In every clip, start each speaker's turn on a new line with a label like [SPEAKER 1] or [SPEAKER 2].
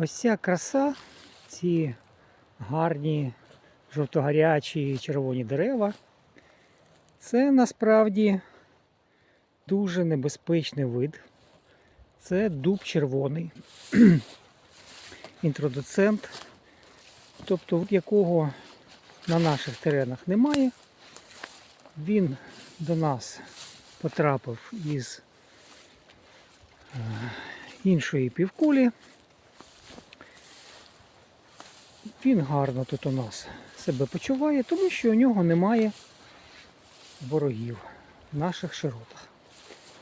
[SPEAKER 1] Ось ця краса, ці гарні жовтогарячі червоні дерева. Це насправді дуже небезпечний вид. Це дуб червоний, інтродуцент, тобто якого на наших теренах немає. Він до нас потрапив із е, іншої півкулі. Він гарно тут у нас себе почуває, тому що у нього немає ворогів в наших широтах,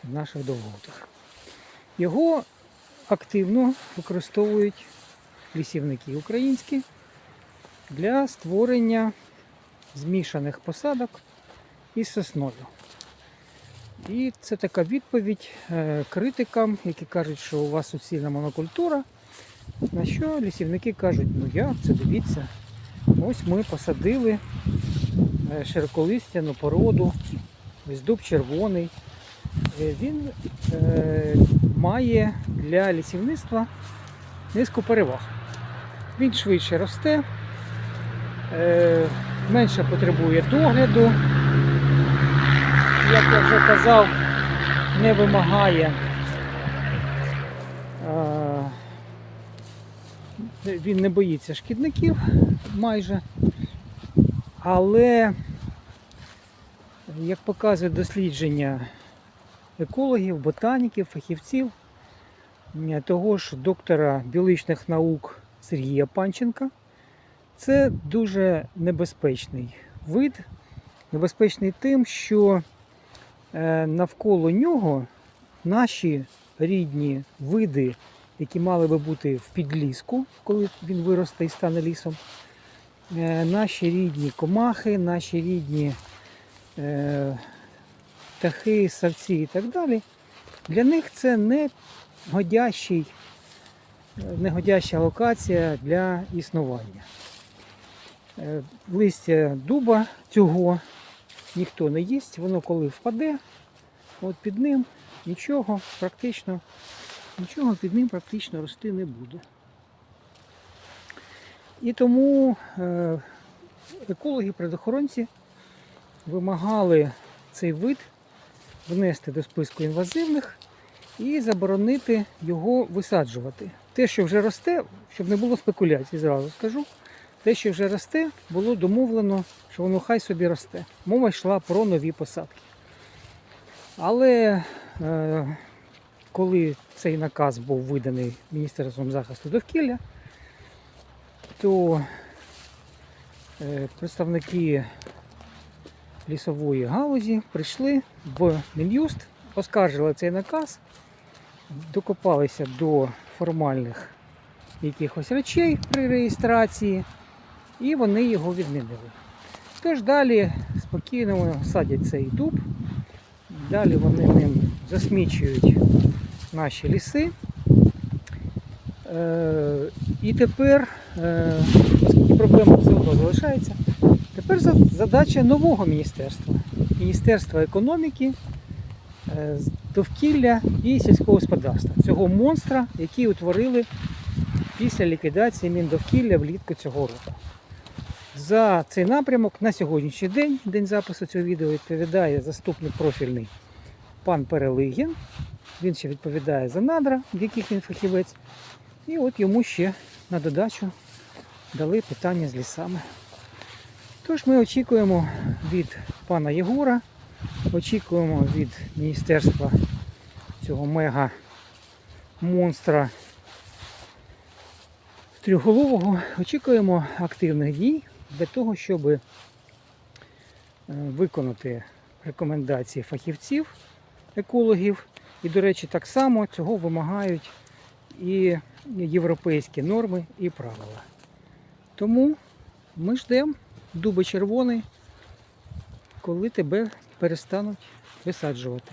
[SPEAKER 1] в наших довготах. Його активно використовують лісівники українські для створення змішаних посадок із сосною. І це така відповідь е, критикам, які кажуть, що у вас суцільна монокультура. На що лісівники кажуть, ну як це дивіться, ось ми посадили е, широколистяну породу, ось дуб червоний. Е, Він е, має для лісівництва низку переваг. Він швидше росте, е, менше потребує догляду, як я вже казав, не вимагає. Він не боїться шкідників майже. Але, як показує дослідження екологів, ботаніків, фахівців, того ж доктора біологічних наук Сергія Панченка, це дуже небезпечний вид. Небезпечний тим, що е, навколо нього наші рідні види які мали би бути в підліску, коли він виросте і стане лісом. Е, Наші рідні комахи, наші рідні е, птахи, савці і так далі. Для них це не годящий, негодяща локація для існування. Е, Листя дуба цього ніхто не їсть, воно коли впаде, от під ним нічого практично нічого під ним практично рости не буде. І тому е, екологи, предохоронці вимагали цей вид внести до списку інвазивних і заборонити його висаджувати. Те, що вже росте, щоб не було спекуляцій, зразу скажу. Те, що вже росте, було домовлено, що воно хай собі росте. Мова йшла про нові посадки. Але е, коли цей наказ був виданий Міністерством захисту довкілля, то е, представники лісової галузі прийшли в Мін'юст, оскаржили цей наказ, докопалися до формальних якихось речей при реєстрації, і вони його відмінили. Тож далі спокійно садять цей дуб, далі вони ним засмічують наші ліси. Е, і тепер, е, оскільки проблема все одно залишається, тепер задача нового міністерства. Міністерства економіки, е, довкілля і сільського господарства. Цього монстра, який утворили після ліквідації Міндовкілля влітку цього року. За цей напрямок на сьогоднішній день, день запису цього відео, відповідає заступник профільний пан Перелигін. Він ще відповідає за надра, в яких він фахівець. І от йому ще на додачу дали питання з лісами. Тож ми очікуємо від пана Єгора, очікуємо від міністерства цього мега монстра трьохголового, очікуємо активних дій для того, щоб е, виконати рекомендації фахівців, екологів. І, до речі, так само цього вимагають і європейські норми і правила. Тому ми ждемо дуби червоний, коли тебе перестануть висаджувати.